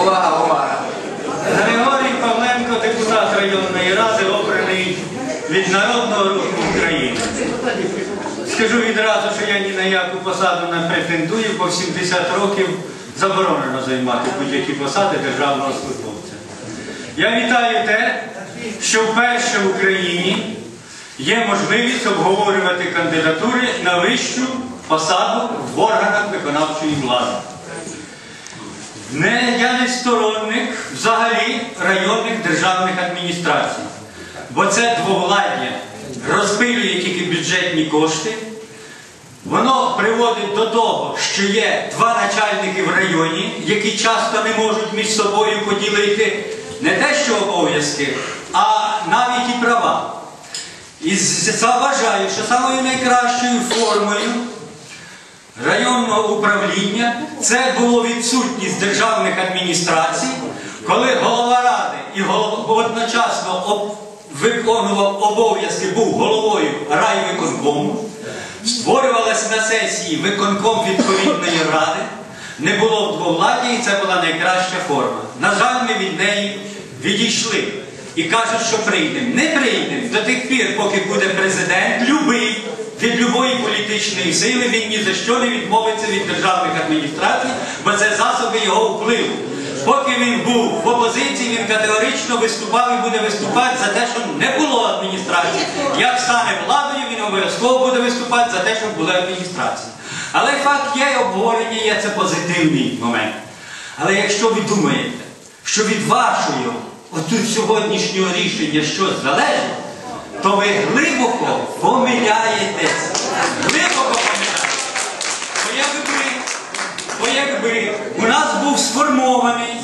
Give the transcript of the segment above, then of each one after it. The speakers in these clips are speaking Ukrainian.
Увага, увага. Григорій Павленко, депутат районної ради, обраний від Народного руху України. Скажу відразу, що я ні на яку посаду не претендую, бо в 70 років заборонено займати будь-які посади державного службовця. Я вітаю те, що вперше в Україні є можливість обговорювати кандидатури на вищу посаду в органах виконавчої влади. Не, я не сторонник взагалі районних державних адміністрацій, бо це двовладдя розпилює тільки бюджетні кошти. Воно приводить до того, що є два начальники в районі, які часто не можуть між собою поділити не те, що обов'язки, а навіть і права. І заважаю, що самою найкращою формою районного управління це було відсутність державних адміністрацій, коли голова ради і одночасно виконував обов'язки, був головою райвиконкому, створювалася на сесії виконком відповідної ради, не було двовладдя і це була найкраща форма. На жаль, ми від неї відійшли. І кажуть, що прийдемо. Не прийдемо до тих пір, поки буде президент, любий, від любої політичної сили, він ні за що не відмовиться від державних адміністрацій, бо це засоби його впливу. Поки він був в опозиції, він категорично виступав і буде виступати за те, що не було адміністрації. Як стане владою, він обов'язково буде виступати за те, щоб була адміністрація. Але факт є обговорення, є це позитивний момент. Але якщо ви думаєте, що від вашого отут сьогоднішнього рішення щось залежить, то ви глибоко помиляєтесь. Глибоко помиляєтесь. Бо якби, бо якби у нас був сформований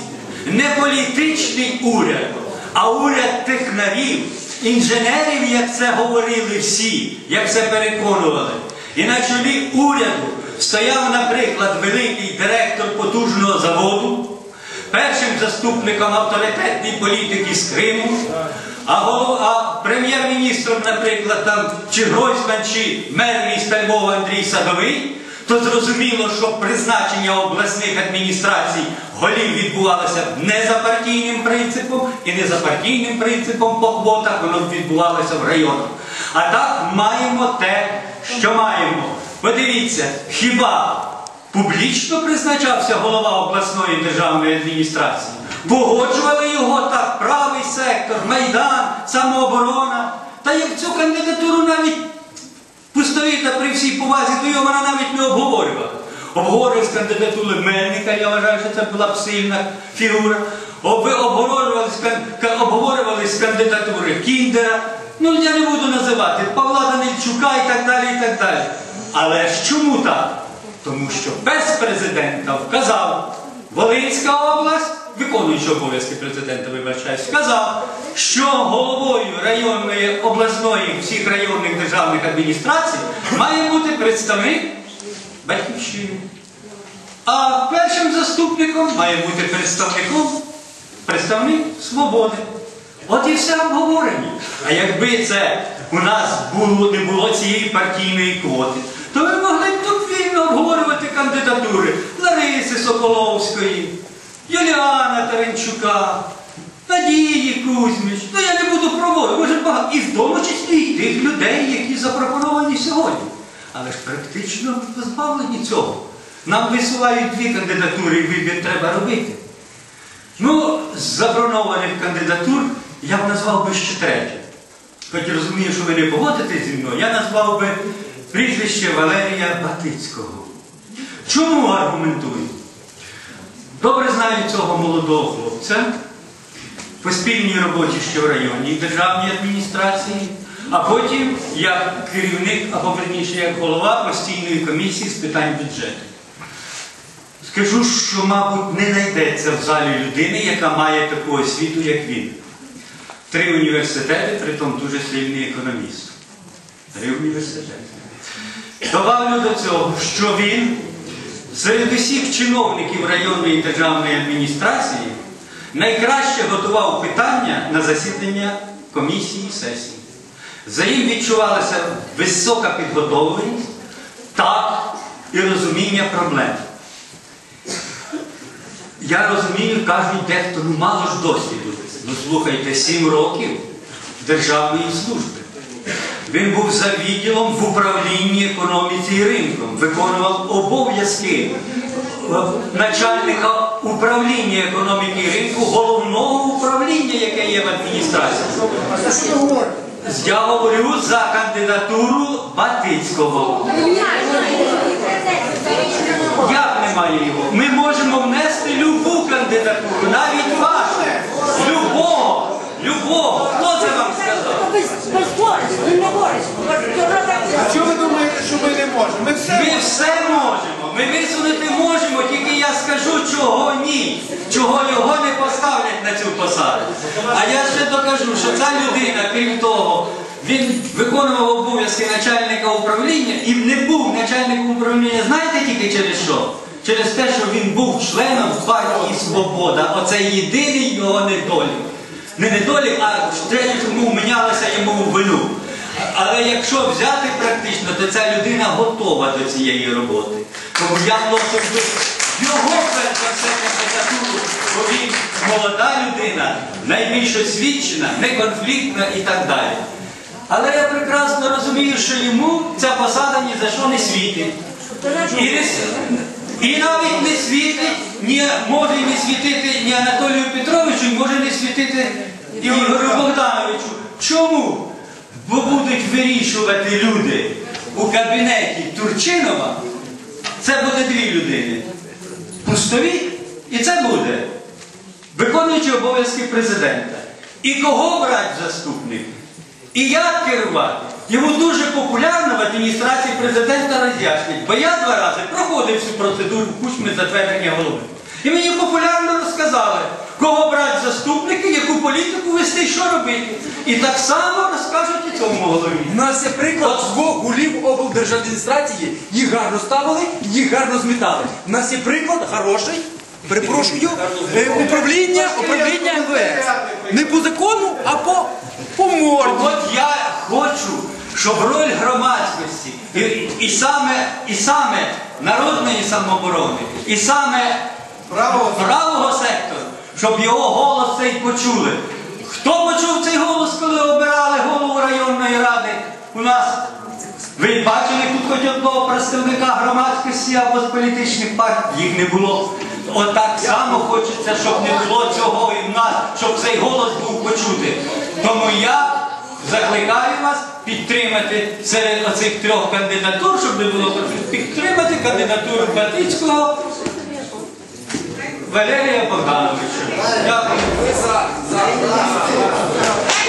не політичний уряд, а уряд технарів, інженерів, як це говорили всі, як це переконували. І на чолі уряду стояв, наприклад, великий директор потужного заводу, першим заступником авторитетний політик із Криму, а, голов- а прем'єр-міністром, наприклад, там, чи Гройсман, чи мер міста Львова Андрій Садовий, то зрозуміло, що призначення обласних адміністрацій голів відбувалося не за партійним принципом і не за партійним принципом по квотах, воно відбувалося в районах. А так маємо те, що маємо. Подивіться, хіба публічно призначався голова обласної державної адміністрації? Погоджували його так, сектор, Майдан, самооборона. Та як цю кандидатуру навіть пустовіта при всій повазі до його вона навіть не обговорювала. Обговорювали з кандидатури Мельника, я вважаю, що це була б сильна фігура. Обговорювали з кандидатури Кіндера. Ну я не буду називати Павла Данильчука і так далі. і так далі. Але ж чому так? Тому що без президента вказав Волинська область, виконуючи обов'язки президента, вибачаюсь, сказав, що головою районної обласної всіх районних державних адміністрацій має бути представник батьківщини. А першим заступником має бути представником представник свободи. От і все обговорення. А якби це у нас було, не було цієї партійної квоти, то ми могли б тут вільно обговорювати кандидатури Лариси Соколовської, Юліана Таренчука, Надії Кузьміч. Ну я не буду проводити, може багато. І в тому числі і тих людей, які запропоновані сьогодні. Але ж практично позбавлені цього. Нам висувають дві кандидатури, і вибір треба робити. Ну, з забронованих кандидатур я б назвав би ще третє. Хоч розумію, що ви не погодитесь зі мною, я назвав би прізвище Валерія Батицького. Чому аргументую? Добре знаю цього молодого хлопця по спільній роботі ще в районній державній адміністрації, а потім як керівник, або верніше як голова постійної комісії з питань бюджету. Скажу, що, мабуть, не знайдеться в залі людини, яка має таку освіту, як він. Три університети, притом дуже сильний економіст. Три університети. Добавлю до цього, що він серед усіх чиновників районної державної адміністрації найкраще готував питання на засідання комісії сесії. За ним відчувалася висока підготовленість, так і розуміння проблем. я розумію, кажуть, дехто ну мало ж досвіду. Ну слухайте, сім років державної служби. Він був за відділом в управлінні економіці і ринком, виконував обов'язки е, начальника управління економіки і ринку, головного управління, яке є в адміністрації. Я говорю за кандидатуру Батицького. Як немає його? Ми можемо внести любу кандидатуру, навіть вашу. Любого, любого. Хто це вам сказав? Без, без користі, не користі. А чого ви думаєте, що ми не можемо? Ми все Ми все можемо. Ми висунути можемо, тільки я скажу, чого ні. Чого його не поставлять на цю посаду. А я ще докажу, що ця людина, крім того, він виконував обов'язки начальника управління і не був начальником управління, знаєте тільки через що? Через те, що він був членом партії Свобода. Оце єдиний його недолік. Не недолік, а те, чому вмінялося йому в вину. Але якщо взяти практично, то ця людина готова до цієї роботи. Тому я вношу в його перш за все кандидатуру, бо він молода людина, найбільш освічена, неконфліктна і так далі. Але я прекрасно розумію, що йому ця посада ні за що не світить. І, і навіть не світить, ні, може не світити ні Анатолію Петровичу, може не світити Ігорю Богдановичу. Чому? Бо будуть вирішувати люди у кабінеті Турчинова. Це буде дві людини. Пустові, і це буде виконуючий обов'язки президента. І кого брати заступник? І як керувати? Йому дуже популярно в адміністрації президента роз'яснять, бо я два рази проходив цю процедуру кучми затвердження голови. І мені популярно розказали, кого брати заступники, яку політику вести, що робити. І так само розкажуть і цьому голові. У нас є приклад двох гулів облдержадміністрації. Їх гарно ставили, їх гарно змітали. У нас є приклад хороший. Перепрошую, е, управління, управління МВС. Не по закону, а по, по морді. От я хочу, щоб роль громадськості і, і, саме, і саме народної самооборони, і саме Правого правого сектору, щоб його голос цей почули. Хто почув цей голос, коли обирали голову районної ради у нас? Ви бачили тут хоч одного представника громадськості або з політичних партій? Їх не було. Отак само хочеться, щоб не було цього і в нас, щоб цей голос був почути. Тому я закликаю вас підтримати серед оцих трьох кандидатур, щоб не було конфлікту, підтримати кандидатуру Батицького Валерія Богдановича. Я за, за, за.